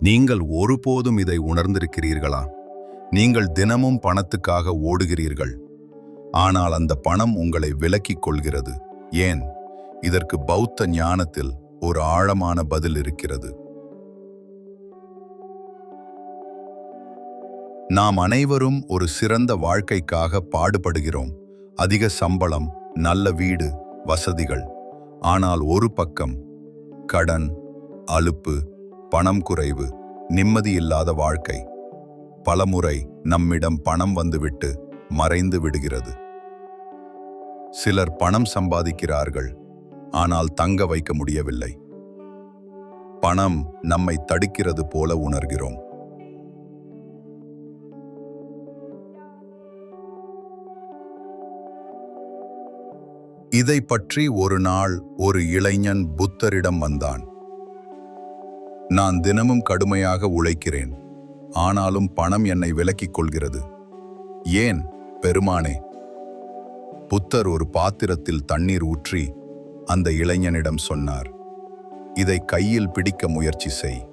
நீங்கள் ஒருபோதும் இதை உணர்ந்திருக்கிறீர்களா? நீங்கள் தினமும் பணத்துக்காக ஓடுகிறீர்கள். ஆனால் அந்த பணம் உங்களை விலக்கிக் கொள்கிறது. ஏன்? இதற்கு பௌத்த ஞானத்தில் ஒரு ஆழமான பதில் இருக்கிறது. நாம் அனைவரும் ஒரு சிறந்த வாழ்க்கைக்காக பாடுபடுகிறோம். அதிக சம்பளம் நல்ல வீடு வசதிகள். ஆனால் ஒரு பக்கம் கடன் அலுப்பு பணம் குறைவு நிம்மதி இல்லாத வாழ்க்கை. பலமுறை நம்மிடம் பணம் வந்துவிட்டு மறைந்து விடுகிறது. சிலர் பணம் சம்பாதிக்கிறார்கள் ஆனால் தங்க வைக்க முடியவில்லை. பணம் நம்மை தடுக்கிறது போல உணர்கிறோம். இதை பற்றி ஒரு நாள் ஒரு இளைஞன் புத்தரிடம் வந்தான். நான் தினமும் கடுமையாக உழைக்கிறேன். ஆனாலும் பணம் என்னை விலக்கிக் கொள்கிறது. ஏன் பெருமானே? புத்தர் ஒரு பாத்திரத்தில் தண்ணீர் ஊற்றி அந்த இளைஞனிடம் சொன்னார் இதை கையில் பிடிக்க முயற்சி செய்.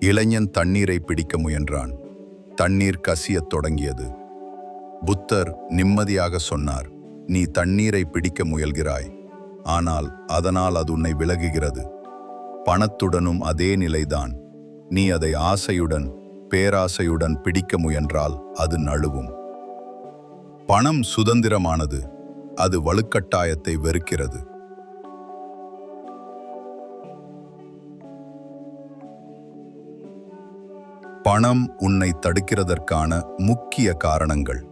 இளைஞன் தண்ணீரை பிடிக்க முயன்றான். தண்ணீர் கசியத் தொடங்கியது. புத்தர் நிம்மதியாக சொன்னார் நீ தண்ணீரை பிடிக்க முயல்கிறாய். ஆனால் அதனால் அது உன்னை விலகுகிறது. பணத்துடனும் அதே நிலைதான். நீ அதை ஆசையுடன் பேராசையுடன் பிடிக்க முயன்றால் அது நழுவும். பணம் சுதந்திரமானது அது வலுக்கட்டாயத்தை வெறுக்கிறது. பணம் உன்னை தடுக்கிறதற்கான முக்கிய காரணங்கள்.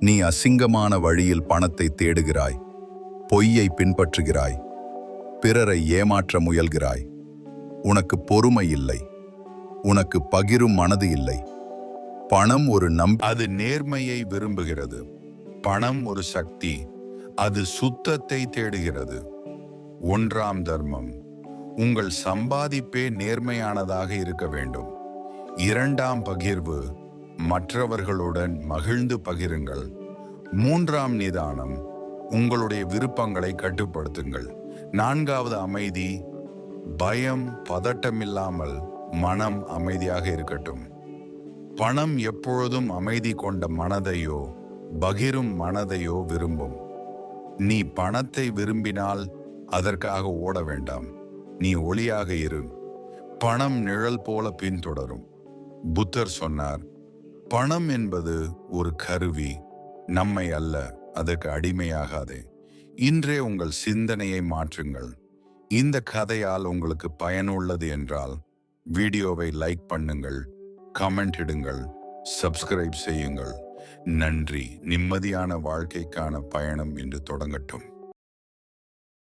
நீ அசிங்கமான வழியில் பணத்தை தேடுகிறாய் பொய்யை பின்பற்றுகிறாய். பிறரை ஏமாற்ற முயல்கிறாய். உனக்கு பொறுமை இல்லை. உனக்கு பகிரும் மனது இல்லை. பணம் ஒரு நம் அது நேர்மையை விரும்புகிறது. பணம் ஒரு சக்தி. அது சுத்தத்தை தேடுகிறது. ஒன்றாம் தர்மம். உங்கள் சம்பாதிப்பே நேர்மையானதாக இருக்க வேண்டும். இரண்டாம் பகிர்வு. மற்றவர்களுடன் மகிழ்ந்து பகிருங்கள். மூன்றாம் நிதானம். உங்களுடைய விருப்பங்களை கட்டுப்படுத்துங்கள். நான்காவது அமைதி பயம் பதட்டமில்லாமல் மனம் அமைதியாக இருக்கட்டும். பணம் எப்பொழுதும் அமைதி கொண்ட மனதையோ பகிரும் மனதையோ விரும்பும். நீ பணத்தை விரும்பினால் அதற்காக ஓட வேண்டாம். நீ ஒளியாக இரு. பணம் நிழல் போல பின்தொடரும். புத்தர் சொன்னார் பணம் என்பது ஒரு கருவி. நம்மை அல்ல அதற்கு அடிமையாகாதே. இன்றே உங்கள் சிந்தனையை மாற்றுங்கள். இந்த கதையால் உங்களுக்கு பயனுள்ளது என்றால் வீடியோவை லைக் பண்ணுங்கள் கமெண்ட் இடுங்கள் சப்ஸ்கிரைப் செய்யுங்கள். நன்றி. நிம்மதியான வாழ்க்கைக்கான பயணம் இன்று தொடங்கட்டும்.